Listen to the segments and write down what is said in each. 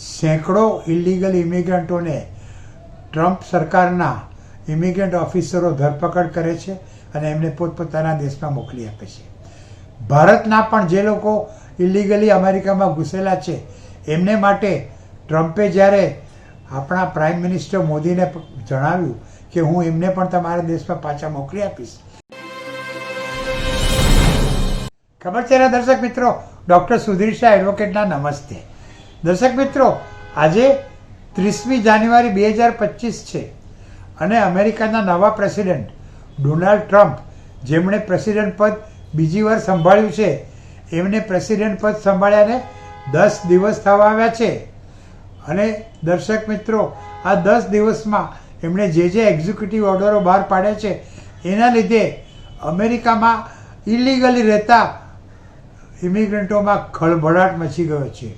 સેંકડો ઇલીગલ ઇમિગ્રન્ટોને ટ્રમ્પ સરકારના ઇમિગ્રન્ટ ઓફિસરો ધરપકડ કરે છે અને એમને પોતપોતાના દેશમાં મોકલી આપે છે. ભારતના પણ જે લોકો ઇલીગલી અમેરિકામાં ઘૂસેલા છે, એમને માટે ટ્રમ્પે જ્યારે આપણા પ્રાઇમ મિનિસ્ટર મોદીને જણાવ્યું કે હું એમને પણ તમારા દેશમાં પાછા મોકલી આપીશ. ખબર છે દર્શક મિત્રો? ડૉક્ટર સુધીર શાહ એડવોકેટના નમસ્તે. દર્શક મિત્રો, આજે ત્રીસમી જાન્યુઆરી બે હજાર પચીસ છે અને અમેરિકાના નવા પ્રેસિડેન્ટ ડોનાલ્ડ ટ્રમ્પ, જેમણે પ્રેસિડેન્ટ પદ બીજી વાર સંભાળ્યું છે, એમને પ્રેસિડેન્ટ પદ સંભાળ્યાને દસ દિવસ થવા આવ્યા છે. અને દર્શક મિત્રો, આ દસ દિવસમાં એમણે જે જે એક્ઝિક્યુટિવ ઓર્ડરો બહાર પાડ્યા છે, એના લીધે અમેરિકામાં ઇલીગલી રહેતા ઇમિગ્રન્ટોમાં ખળભળાટ મચી ગયો છે.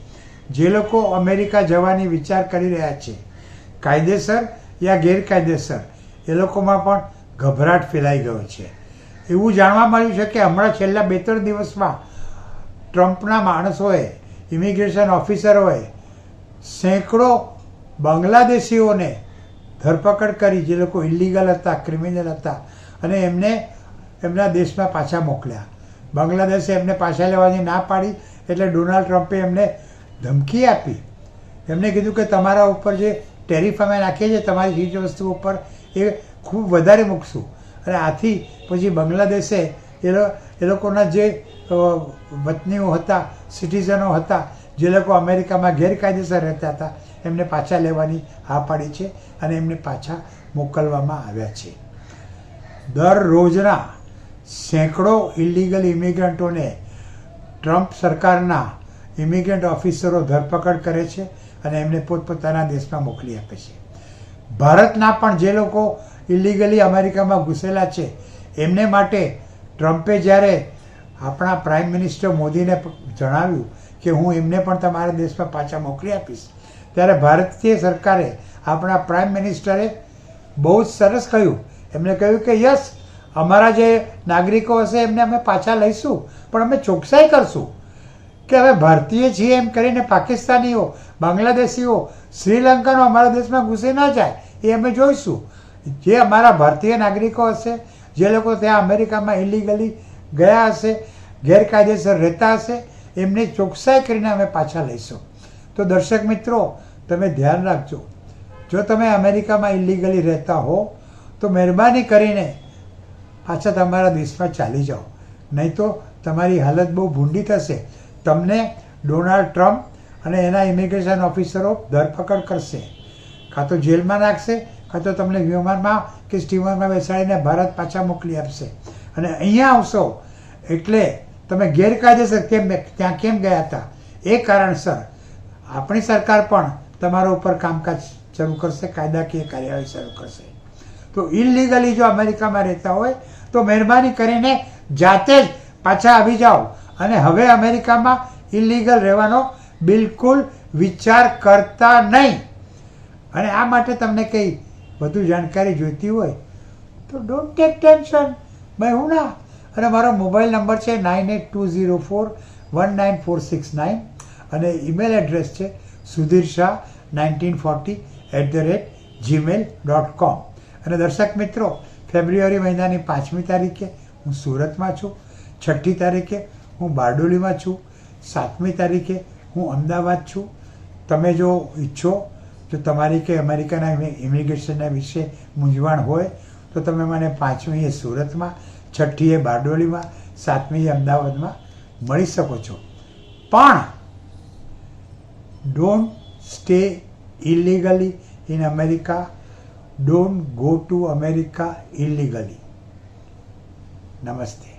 જે લોકો અમેરિકા જવાની વિચાર કરી રહ્યા છે. કાયદેસર યા ગેરકાયદેસર, એ લોકોમાં પણ ગભરાટ ફેલાઈ ગયો છે. એવું જાણવા મળ્યું છે કે હમણાં છેલ્લા બે ત્રણ દિવસમાં ટ્રમ્પના માણસોએ, ઇમિગ્રેશન ઓફિસરોએ સેંકડો બાંગ્લાદેશીઓને ધરપકડ કરી, જે લોકો ઇલિગલ હતા ક્રિમિનલ હતા, અને એમને એમના દેશમાં પાછા મોકલ્યા. બાંગ્લાદેશે એમને પાછા લેવાની ના પાડી, એટલે ડોનાલ્ડ ટ્રમ્પે એમને ધમકી આપી. એમને કીધું કે તમારા ઉપર જે ટેરિફ અમે નાખીએ છીએ, તમારી ચીજ વસ્તુ ઉપર એ ખૂબ વધારે મૂકશું. અને આથી પછી બાંગ્લાદેશે એ લોકોના જે વતનીઓ હતા, સિટીઝનો હતા, જે લોકો અમેરિકામાં ગેરકાયદેસર રહેતા હતા, એમને પાછા લેવાની હા પાડી છે અને એમને પાછા મોકલવામાં આવ્યા છે. દરરોજના સેંકડો ઇલીગલ ઇમિગ્રન્ટોને ટ્રમ્પ સરકારના ઇમિગ્રન્ટ ઓફિસરો ધરપકડ કરે છે અને એમને પોતપોતાના દેશમાં મોકલી આપે છે. ભારતના પણ જે લોકો ઇલીગલી અમેરિકામાં ઘૂસેલા છે, એમને માટે ટ્રમ્પે જ્યારે આપણા પ્રાઇમ મિનિસ્ટર મોદીને જણાવ્યું કે હું એમને પણ તમારા દેશમાં પાછા મોકલી આપીશ, ત્યારે ભારતીય સરકારે આપણા પ્રાઇમ મિનિસ્ટરે બહુ જ સરસ કહ્યું. એમણે કહ્યું કે, યસ, અમારા જે નાગરિકો હશે એમને અમે પાછા લઈશું, પણ અમે ચોકસાઈ કરશું. કે હવે ભારતીય છીએ એમ કરીને પાકિસ્તાનીઓ, બાંગ્લાદેશીઓ, શ્રીલંકાનો અમારા દેશમાં ઘૂસી ના જાય, એ અમે જોઈશું. જે અમારા ભારતીય નાગરિકો હશે, જે લોકો ત્યાં અમેરિકામાં ઇલીગલી ગયા હશે, ગેરકાયદેસર રહેતા હશે, એમને ચોકસાઈ કરીને અમે પાછા લઈશું. તો દર્શક મિત્રો, તમે ધ્યાન રાખજો. જો તમે અમેરિકામાં ઇલીગલી રહેતા હો, તો મહેરબાની કરીને પાછા તમારા દેશમાં ચાલી જાઓ. નહીં તો તમારી હાલત બહુ ભૂંડી થશે. તમને ડોનાલ્ડ ટ્રમ્પ અને એના ઇમિગ્રેશન ઓફિસરો ધરપકડ કરશે. કાં તો જેલમાં નાખશે, કાં તો તમને વિમાનમાં કે સ્ટીમરમાં બેસાડીને ભારત પાછા મોકલી આપશે. અને અહીંયા આવશો, એટલે તમે ગેરકાયદેસર કેમ ત્યાં કેમ ગયા હતા? એ કારણસર આપણી સરકાર પણ તમારા ઉપર કામકાજ શરૂ કરશે, કાયદાકીય કાર્યવાહી શરૂ કરશે. તો ઇલીગલી જો અમેરિકામાં રહેતા હોય, તો મહેરબાની કરીને જાતે જ પાછા આવી જાઓ. અને હવે અમેરિકામાં ઇલીગલ રહેવાનો બિલકુલ વિચાર કરતા નહીં. અને આ માટે તમને કંઈ વધુ જાણકારી જોઈતી હોય, તો ડોન્ટ ટેક ટેન્શન ભાઈ, હું ના. અને મારો મોબાઈલ નંબર છે nine eight two zero four one nine four six nine અને ઈમેલ એડ્રેસ છે Sudhir Shah nineteen forty at the rate Gmail dot com અને દર્શક મિત્રો ફેબ્રુઆરી મહિનાની પાંચમી તારીખે હું સુરતમાં છું. છઠ્ઠી તારીખે હું બારડોલીમાં છું. સાતમી તારીખે હું અમદાવાદ છું. તમે જો ઈચ્છો જો તમારી કે અમેરિકાના ઇમિગ્રેશનના વિશે મૂંઝવણ હોય તો તમે મને પાંચમીએ સુરતમાં છઠ્ઠીએ બારડોલીમાં સાતમીએ અમદાવાદમાં મળી શકો છો. પણ don't stay illegally in America don't go to America illegally નમસ્તે.